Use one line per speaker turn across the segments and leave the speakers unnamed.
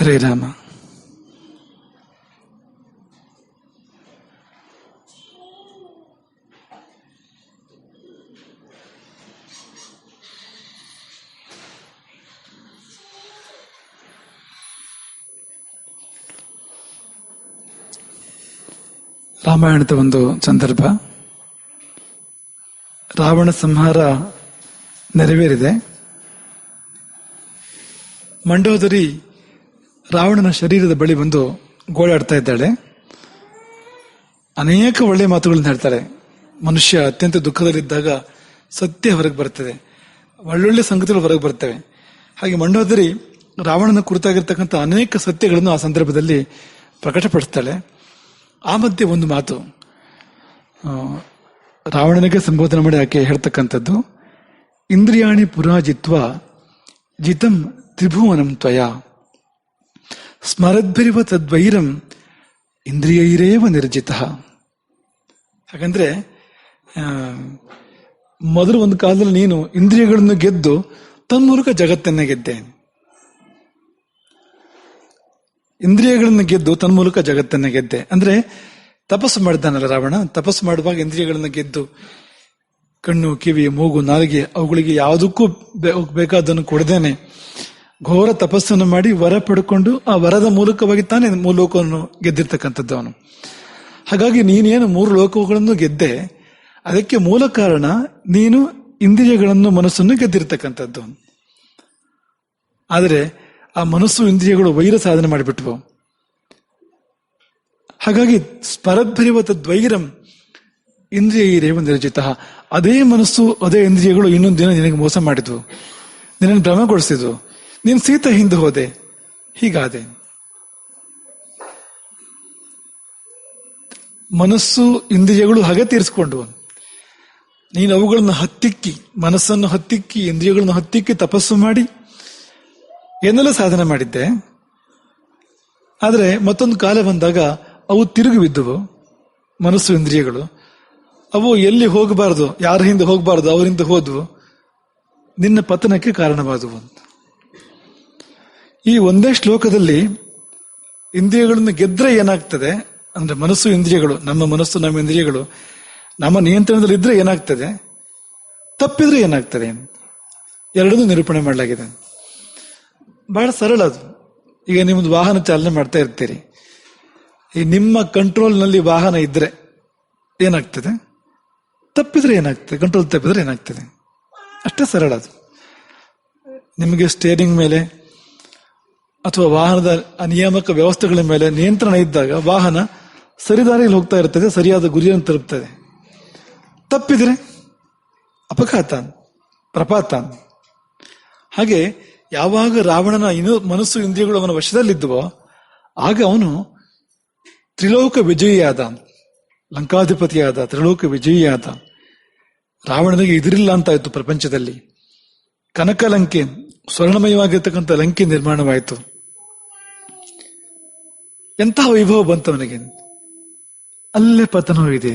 ಹರೇ ರಾಮ. ರಾಮಾಯಣದ ಒಂದು ಸಂದರ್ಭ. ರಾವಣ ಸಂಹಾರ ನೆರವೇರಿದೆ. ಮಂಡೋದರಿ ರಾವಣನ ಶರೀರದ ಬಳಿ ಬಂದು ಗೋಳಾಡ್ತಾ ಇದ್ದಾಳೆ. ಅನೇಕ ಒಳ್ಳೆಯ ಮಾತುಗಳನ್ನು ಹೇಳ್ತಾರೆ. ಮನುಷ್ಯ ಅತ್ಯಂತ ದುಃಖದಲ್ಲಿದ್ದಾಗ ಸತ್ಯ ಹೊರಗೆ ಬರ್ತದೆ. ಒಳ್ಳೊಳ್ಳೆ ಸಂಗತಿಗಳು ಹೊರಗೆ ಬರ್ತವೆ. ಹಾಗೆ ಮಂಡೋದರಿ ರಾವಣನ ಕುರಿತಾಗಿರ್ತಕ್ಕಂಥ ಅನೇಕ ಸತ್ಯಗಳನ್ನು ಆ ಸಂದರ್ಭದಲ್ಲಿ ಪ್ರಕಟಪಡಿಸ್ತಾಳೆ. ಆ ಮಧ್ಯೆ ಒಂದು ಮಾತು. ರಾವಣನಿಗೆ ಸಂಬೋಧನೆ ಮಾಡಿ ಆಕೆ ಹೇಳ್ತಕ್ಕಂಥದ್ದು, ಇಂದ್ರಿಯಾಣಿ ಪುರಾಜಿತ್ವ ಜಿತಂ ತ್ರಿಭುವನಂ ತ್ವಯ. ಸ್ಮರದ್ಭಿರಿವ ತದ್ವೈರಂ ಇಂದ್ರಿಯೈರೇವ ನಿರ್ಜಿತ. ಹಾಗಂದ್ರೆ ಮೊದಲು ಒಂದು ಕಾಲದಲ್ಲಿ ನೀನು ಇಂದ್ರಿಯಗಳನ್ನು ಗೆದ್ದು ತನ್ಮೂಲಕ ಜಗತ್ತನ್ನ ಗೆದ್ದೆ. ಇಂದ್ರಿಯಗಳನ್ನು ಗೆದ್ದು ತನ್ಮೂಲಕ ಜಗತ್ತನ್ನ ಗೆದ್ದೆ. ಅಂದ್ರೆ, ತಪಸ್ಸು ಮಾಡಿದ್ದಾನಲ್ಲ ರಾವಣ? ತಪಸ್ಸು ಮಾಡುವಾಗ ಇಂದ್ರಿಯಗಳನ್ನು ಗೆದ್ದು ಕಣ್ಣು, ಕಿವಿ, ಮೂಗು, ನಾಲಿಗೆ ಅವುಗಳಿಗೆ ಯಾವುದಕ್ಕೂ ಬೇಕಾದನ್ನು ಕೊಡದೇನೆ. ಘೋರ ತಪಸ್ಸನ್ನು ಮಾಡಿ ವರ ಪಡ್ಕೊಂಡು ಆ ವರದ ಮೂಲಕವಾಗಿ ತಾನೇ ಮೂಲೋಕವನ್ನು ಲೋಕವನ್ನು ಗೆದ್ದಿರ್ತಕ್ಕಂಥದ್ದು ಅವನು. ಹಾಗಾಗಿ ನೀನೇನು ಮೂರು ಲೋಕಗಳನ್ನು ಗೆದ್ದೆ, ಅದಕ್ಕೆ ಮೂಲ ಕಾರಣ ನೀನು ಇಂದ್ರಿಯಗಳನ್ನು ಮನಸ್ಸನ್ನು ಗೆದ್ದಿರ್ತಕ್ಕಂಥದ್ದು. ಆದರೆ ಆ ಮನಸ್ಸು ಇಂದ್ರಿಯಗಳು ವೈರ ಸಾಧನೆ ಮಾಡಿಬಿಟ್ವು. ಹಾಗಾಗಿ ಸ್ಪರದ್ಭರಿವತ ದ್ವೈರಂ ಇಂದ್ರಿಯ ರೇವ ನಿರ್ಜಿತ. ಅದೇ ಮನಸ್ಸು, ಅದೇ ಇಂದ್ರಿಯಗಳು ಇನ್ನೊಂದು ದಿನ ನಿನಗೆ ಮೋಸ ಮಾಡಿದ್ವು. ನಿನ್ನನ್ನು ಭ್ರಮಗೊಳಿಸಿದ್ವು. ನೀನು ಸೀತೆ ಹಿಂದೆ ಹೋದೆ. ಹೀಗಾದೆ. ಮನಸ್ಸು ಇಂದ್ರಿಯಗಳು ಹಗೆ ತೀರಿಸ್ಕೊಂಡು. ನೀನು ಅವುಗಳನ್ನು ಹತ್ತಿಕ್ಕಿ, ಮನಸ್ಸನ್ನು ಹತ್ತಿಕ್ಕಿ, ಇಂದ್ರಿಯಗಳನ್ನು ಹತ್ತಿಕ್ಕಿ ತಪಸ್ಸು ಮಾಡಿ ಏನೆಲ್ಲ ಸಾಧನೆ ಮಾಡಿದ್ದೆ. ಆದರೆ ಮತ್ತೊಂದು ಕಾಲ ಬಂದಾಗ ಅವು ತಿರುಗಿ ಬಿದ್ದುವು. ಮನಸ್ಸು ಇಂದ್ರಿಯಗಳು. ಅವು ಎಲ್ಲಿ ಹೋಗಬಾರದು, ಯಾರ ಹಿಂದೆ ಹೋಗಬಾರದು, ಅವರಿಂದ ಹೋದ್ವು. ನಿನ್ನ ಪತನಕ್ಕೆ ಕಾರಣವಾದವು ಅಂತ. ಈ ಒಂದೇ ಶ್ಲೋಕದಲ್ಲಿ ಇಂದ್ರಿಯಗಳನ್ನು ಗೆದ್ರೆ ಏನಾಗ್ತದೆ? ಅಂದ್ರೆ ಮನಸ್ಸು ಇಂದ್ರಿಯಗಳು, ನಮ್ಮ ಮನಸ್ಸು, ನಮ್ಮ ಇಂದ್ರಿಯಗಳು, ನಮ್ಮ ನಿಯಂತ್ರಣದಲ್ಲಿ ಇದ್ರೆ ಏನಾಗ್ತದೆ? ತಪ್ಪಿದ್ರೆ ಏನಾಗ್ತದೆ? ಎರಡನ್ನೂ ನಿರೂಪಣೆ ಮಾಡಲಾಗಿದೆ. ಬಹಳ ಸರಳ ಅದು. ಈಗ ನಿಮ್ದು ವಾಹನ ಚಾಲನೆ ಮಾಡ್ತಾ ಇರ್ತೀರಿ. ಈ ನಿಮ್ಮ ಕಂಟ್ರೋಲ್ನಲ್ಲಿ ವಾಹನ ಇದ್ರೆ ಏನಾಗ್ತದೆ? ತಪ್ಪಿದ್ರೆ ಏನಾಗ್ತದೆ? ಕಂಟ್ರೋಲ್ ತಪ್ಪಿದ್ರೆ ಏನಾಗ್ತದೆ? ಅಷ್ಟೇ ಸರಳ ಅದು. ನಿಮಗೆ ಸ್ಟೇರಿಂಗ್ ಮೇಲೆ ಅಥವಾ ವಾಹನದ ನಿಯಾಮಕ ವ್ಯವಸ್ಥೆಗಳ ಮೇಲೆ ನಿಯಂತ್ರಣ ಇದ್ದಾಗ ವಾಹನ ಸರಿದಾರಿಯಲ್ಲಿ ಹೋಗ್ತಾ ಇರ್ತದೆ, ಸರಿಯಾದ ಗುರಿಯನ್ನು ತಲುಪ್ತದೆ. ತಪ್ಪಿದ್ರೆ ಅಪಘಾತ ಪ್ರಪಾತ ಹಾಗೆ ಯಾವಾಗ ರಾವಣನ ಇನ್ನು ಮನಸ್ಸು ಇಂದ್ರಿಯಗಳು ಅವನ ವಶದಲ್ಲಿದ್ದವೋ, ಆಗ ಅವನು ತ್ರಿಲೋಕ ವಿಜಯಿಯಾದ, ಲಂಕಾಧಿಪತಿಯಾದ ತ್ರಿಲೋಕ ವಿಜಯಿಯಾದ. ರಾವಣನಿಗೆ ಎದುರಿಲ್ಲ ಅಂತಾಯ್ತು ಪ್ರಪಂಚದಲ್ಲಿ. ಕನಕ ಲಂಕೆ ಸ್ವರ್ಣಮಯವಾಗಿರ್ತಕ್ಕಂಥ ಲಂಕೆ ನಿರ್ಮಾಣವಾಯಿತು. ಎಂತಹ ವೈಭವ ಬಂತು ಅವನಿಗೆ? ಅಲ್ಲೇ ಪತನವಿದೆ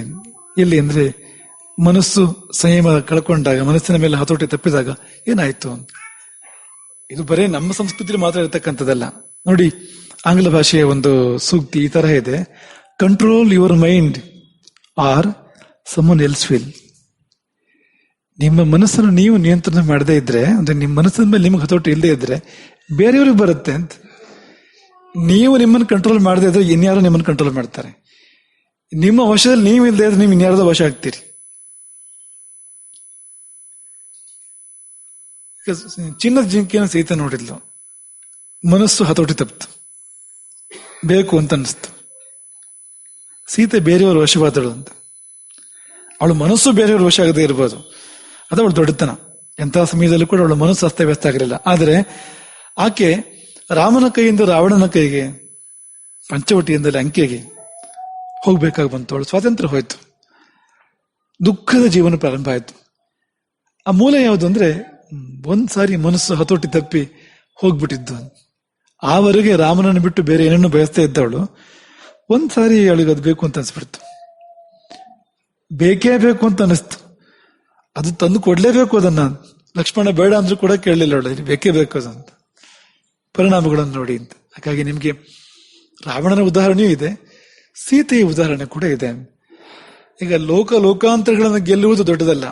ಎಲ್ಲಿ ಅಂದ್ರೆ ಮನಸ್ಸು ಸಂಯಮ ಕಳ್ಕೊಂಡಾಗ, ಮನಸ್ಸಿನ ಮೇಲೆ ಹತೋಟಿ ತಪ್ಪಿದಾಗ ಏನಾಯ್ತು? ಇದು ಬರೇ ನಮ್ಮ ಸಂಸ್ಕೃತಿಯಲ್ಲಿ ಮಾತ್ರ ಇರತಕ್ಕಂಥದ್ದಲ್ಲ. ನೋಡಿ, ಆಂಗ್ಲ ಭಾಷೆಯ ಒಂದು ಸೂಕ್ತಿ ಈ ತರಹ ಇದೆ. Control your mind or someone else will ನಿಮ್ಮ ಮನಸ್ಸನ್ನು ನೀವು ನಿಯಂತ್ರಣ ಮಾಡದೇ ಇದ್ರೆ, ಅಂದ್ರೆ ನಿಮ್ಮ ಮನಸ್ಸಿನ ಮೇಲೆ ನಿಮ್ಗೆ ಹತೋಟಿ ಇಲ್ಲದೆ ಇದ್ರೆ, ಬೇರೆಯವ್ರಿಗೆ ಬರುತ್ತೆ ಅಂತ. ನೀವು ನಿಮ್ಮನ್ನು ಕಂಟ್ರೋಲ್ ಮಾಡದೇ ಇದ್ರೆ ಇನ್ಯಾರು ನಿಮ್ಮನ್ನು ಕಂಟ್ರೋಲ್ ಮಾಡ್ತಾರೆ? ನಿಮ್ಮ ವಶದಲ್ಲಿ ನೀವು ಇಲ್ಲದೆ ಇದ್ರೆ ನೀವು ಇನ್ಯಾರದ ವಶ ಆಗ್ತೀರಿ? ಚಿನ್ನದ ಜಿಂಕೆಯನ್ನು ಸಹಿತ ನೋಡಿದ್ಲು. ಮನಸ್ಸು ಹತೋಟಿ ತಪ್ಪಿತು. ಬೇಕು ಅಂತ ಅನಿಸ್ತು ಸೀತೆ ಬೇರೆಯವ್ರ ವಶವಾದಳು ಅಂತ. ಅವಳು ಮನಸ್ಸು ಬೇರೆಯವ್ರ ವಶ ಆಗದೆ ಇರ್ಬೋದು. ಅದು ಅವಳು ದೊಡ್ಡತನ. ಎಂಥ ಸಮಯದಲ್ಲೂ ಕೂಡ ಅವಳು ಮನಸ್ಸು ಅಸ್ತವ್ಯಸ್ತ ಆಗಿರಲಿಲ್ಲ. ಆದರೆ ಆಕೆ ರಾಮನ ಕೈಯಿಂದ ರಾವಣನ ಕೈಗೆ ಪಂಚವಟಿಯಿಂದ ಲಂಕೆಗೆ ಹೋಗ್ಬೇಕಾಗಿ ಬಂತು. ಅವಳು ಸ್ವಾತಂತ್ರ್ಯ ಹೋಯ್ತು. ದುಃಖದ ಜೀವನ ಪ್ರಾರಂಭ ಆಯಿತು. ಆ ಮೂಲ ಯಾವುದು ಅಂದ್ರೆ ಒಂದ್ಸಾರಿ ಸಾರಿ ಮನಸ್ಸು ಹತೋಟಿ ತಪ್ಪಿ ಹೋಗ್ಬಿಟ್ಟಿದ್ದು. ಆವರೆಗೆ ರಾಮನನ್ನು ಬಿಟ್ಟು ಬೇರೆ ಏನನ್ನು ಬಯಸ್ತಾ ಇದ್ದವಳು. ಒಂದ್ಸಾರಿ ಅವಳಿಗೆ ಅದು ಬೇಕು ಅಂತ ಅನ್ಸ್ಬಿಡ್ತು. ಬೇಕೇ ಬೇಕು ಅಂತ ಅನಿಸ್ತು. ಅದು ತಂದು ಕೊಡ್ಲೇಬೇಕು ಅದನ್ನ. ಲಕ್ಷ್ಮಣ ಬೇಡ ಅಂದ್ರೂ ಕೂಡ ಕೇಳಲಿಲ್ಲ ಅವಳು ಬೇಕೇ ಬೇಕು ಅದಂತ ಪರಿಣಾಮಗಳನ್ನು ನೋಡಿ ಅಂತ. ಹಾಗಾಗಿ ನಿಮಗೆ ರಾವಣನ ಉದಾಹರಣೆಯೂ ಇದೆ, ಸೀತೆಯ ಉದಾಹರಣೆ ಕೂಡ ಇದೆ. ಈಗ ಲೋಕ ಲೋಕಾಂತರಗಳನ್ನು ಗೆಲ್ಲುವುದು ದೊಡ್ಡದಲ್ಲ,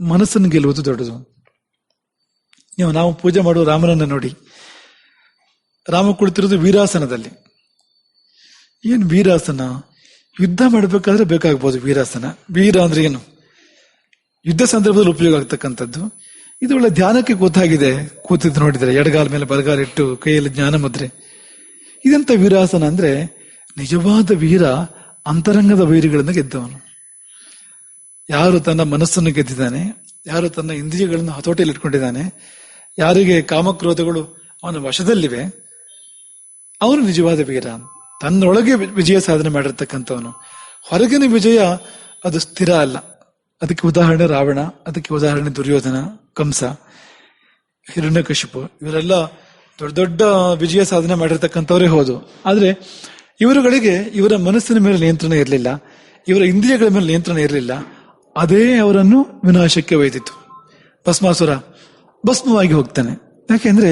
ಮನಸ್ಸನ್ನು ಗೆಲ್ಲುವುದು ದೊಡ್ಡದು. ನೀವು ನಾವು ಪೂಜೆ ಮಾಡುವ ರಾಮನನ್ನು ನೋಡಿ. ರಾಮ ಕುಳಿತಿರೋದು ವೀರಾಸನದಲ್ಲಿ. ಏನು ವೀರಾಸನ? ಯುದ್ಧ ಮಾಡಬೇಕಾದ್ರೆ ಬೇಕಾಗ್ಬೋದು ವೀರಾಸನ. ವೀರ ಅಂದ್ರೆ ಏನು? ಯುದ್ಧ ಸಂದರ್ಭದಲ್ಲಿ ಉಪಯೋಗ ಆಗ್ತಕ್ಕಂಥದ್ದು. ಇದು ಒಳ್ಳೆ ಧ್ಯಾನಕ್ಕೆ ಗೊತ್ತಾಗಿದೆ. ಕೂತಿದ್ದು ನೋಡಿದರೆ ಎಡಗಾಲ ಮೇಲೆ ಬಲಗಾಲ ಇಟ್ಟು ಕೈಯಲ್ಲಿ ಜ್ಞಾನ ಮುದ್ರೆ. ಇದಂತ ವೀರಾಸನ ಅಂದ್ರೆ ನಿಜವಾದ ವೀರ ಅಂತರಂಗದ ವೈರಿಗಳನ್ನು ಗೆದ್ದವನು. ಯಾರು ತನ್ನ ಮನಸ್ಸನ್ನು ಗೆದ್ದಿದ್ದಾನೆ, ಯಾರು ತನ್ನ ಇಂದ್ರಿಯಗಳನ್ನು ಹತೋಟಿಯಲ್ಲಿ ಇಟ್ಕೊಂಡಿದ್ದಾನೆ, ಯಾರಿಗೆ ಕಾಮಕ್ರೋಧಗಳು ಅವನ ವಶದಲ್ಲಿವೆ, ಅವನು ನಿಜವಾದ ವೀರ. ತನ್ನೊಳಗೆ ವಿಜಯ ಸಾಧನೆ ಮಾಡಿರ್ತಕ್ಕಂಥವನು. ಹೊರಗಿನ ವಿಜಯ ಅದು ಸ್ಥಿರ ಅಲ್ಲ. ಅದಕ್ಕೆ ಉದಾಹರಣೆ ರಾವಣ, ಅದಕ್ಕೆ ಉದಾಹರಣೆ ದುರ್ಯೋಧನ, ಕಂಸ ಹಿರಣ್ಯಕಶಿಪು ಇವರೆಲ್ಲ ದೊಡ್ಡ ದೊಡ್ಡ ವಿಜಯ ಸಾಧನೆ ಮಾಡಿರ್ತಕ್ಕಂಥವರೇ ಹೌದು. ಆದರೆ ಇವರುಗಳಿಗೆ ಇವರ ಮನಸ್ಸಿನ ಮೇಲೆ ನಿಯಂತ್ರಣ ಇರಲಿಲ್ಲ. ಇವರ ಇಂದ್ರಿಯಗಳ ಮೇಲೆ ನಿಯಂತ್ರಣ ಇರಲಿಲ್ಲ. ಅದೇ ಅವರನ್ನು ವಿನಾಶಕ್ಕೆ ಒಯ್ದಿತ್ತು. ಭಸ್ಮಾಸುರ ಭಸ್ಮವಾಗಿ ಹೋಗ್ತಾನೆ. ಯಾಕೆಂದ್ರೆ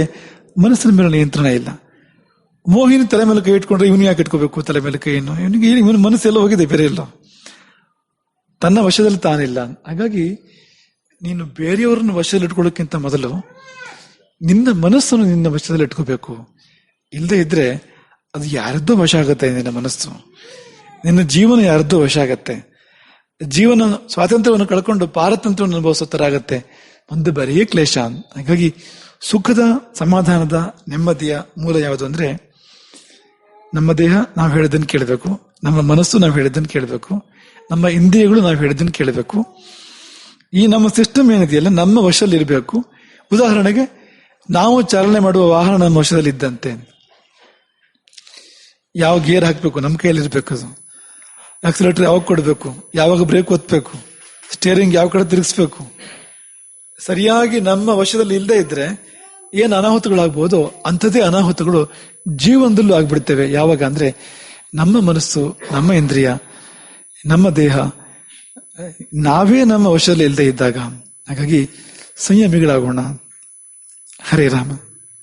ಮನಸ್ಸಿನ ಮೇಲೆ ನಿಯಂತ್ರಣ ಇಲ್ಲ. ಮೋಹಿನಿ ತಲೆ ಮೇಲೆ ಕೈ ಇಟ್ಕೊಂಡ್ರೆ ಇವನು ಯಾಕೆ ಇಟ್ಕೋಬೇಕು ತಲೆ ಮೇಲೆ ಕೈಯನ್ನು ಇವನಿಗೆ ಇವನ ಮನಸ್ಸೆಲ್ಲ ಹೋಗಿದೆ, ಬೇರೆ ಎಲ್ಲ. ತನ್ನ ವಶದಲ್ಲಿ ತಾನಿಲ್ಲ. ಹಾಗಾಗಿ ನೀನು ಬೇರೆಯವ್ರನ್ನ ವಶದಲ್ಲಿ ಇಟ್ಕೊಳ್ಳೋಕ್ಕಿಂತ ಮೊದಲು ನಿನ್ನ ಮನಸ್ಸನ್ನು ನಿನ್ನ ವಶದಲ್ಲಿ ಇಟ್ಕೋಬೇಕು. ಇಲ್ಲದೆ ಇದ್ರೆ ಅದು ಯಾರದ್ದೋ ವಶ ಆಗತ್ತೆ ನಿನ್ನ ಮನಸ್ಸು. ನಿನ್ನ ಜೀವನ ಯಾರದ್ದೋ ವಶ ಆಗತ್ತೆ. ಜೀವನ ಸ್ವಾತಂತ್ರ್ಯವನ್ನು ಕಳ್ಕೊಂಡು ಪಾರತಂತ್ರವನ್ನು ಅನುಭವಿಸೋ ಥರ ಆಗತ್ತೆ. ಒಂದು ಬರೀ ಕ್ಲೇಶ. ಹಾಗಾಗಿ ಸುಖದ ಸಮಾಧಾನದ ನೆಮ್ಮದಿಯ ಮೂಲ ಯಾವುದು ಅಂದ್ರೆ ನಮ್ಮ ದೇಹ ನಾವು ಹೇಳಿದ್ದನ್ನು ಕೇಳಬೇಕು. ನಮ್ಮ ಮನಸ್ಸು ನಾವು ಹೇಳಿದ್ದನ್ನು ಕೇಳಬೇಕು. ನಮ್ಮ ಇಂದ್ರಿಯಗಳು ನಾವು ಹೇಳಿದ್ದನ್ನು ಕೇಳಬೇಕು. ಈ ನಮ್ಮ ಸಿಸ್ಟಮ್ ಏನಿದೆಯಲ್ಲ, ನಮ್ಮ ವಶದಲ್ಲಿ ಇರಬೇಕು. ಉದಾಹರಣೆಗೆ, ನಾವು ಚಾಲನೆ ಮಾಡುವ ವಾಹನ ನಮ್ಮ ವಶದಲ್ಲಿ ಇದ್ದಂತೆ. ಯಾವ ಗೇರ್ ಹಾಕಬೇಕು? ನಮ್ಮ ಕೈಯಲ್ಲಿ ಇರಬೇಕು ಅದು. ಆಕ್ಸಿಲೇಟರ್ ಯಾವಾಗ ಕೊಡಬೇಕು? ಯಾವಾಗ ಬ್ರೇಕ್ ಒತ್ತಬೇಕು ಸ್ಟೇರಿಂಗ್ ಯಾವ ಕಡೆ ತಿರುಗಿಸ್ಬೇಕು? ಸರಿಯಾಗಿ ನಮ್ಮ ವಶದಲ್ಲಿ ಇಲ್ಲದೆ ಇದ್ರೆ ಏನ್ ಅನಾಹುತಗಳಾಗ್ಬೋದು ಅಂಥದ್ದೇ ಅನಾಹುತಗಳು ಜೀವನದಲ್ಲೂ ಆಗ್ಬಿಡ್ತೇವೆ. ಯಾವಾಗ ಅಂದರೆ ನಮ್ಮ ಮನಸ್ಸು, ನಮ್ಮ ಇಂದ್ರಿಯ, ನಮ್ಮ ದೇಹ, ನಾವೇ ನಮ್ಮ ವಶದಲ್ಲಿ ಇಲ್ಲದೆ ಇದ್ದಾಗ. ಹಾಗಾಗಿ ಸಂಯಮಿಗಳಾಗೋಣ. ಹರೇ ರಾಮ.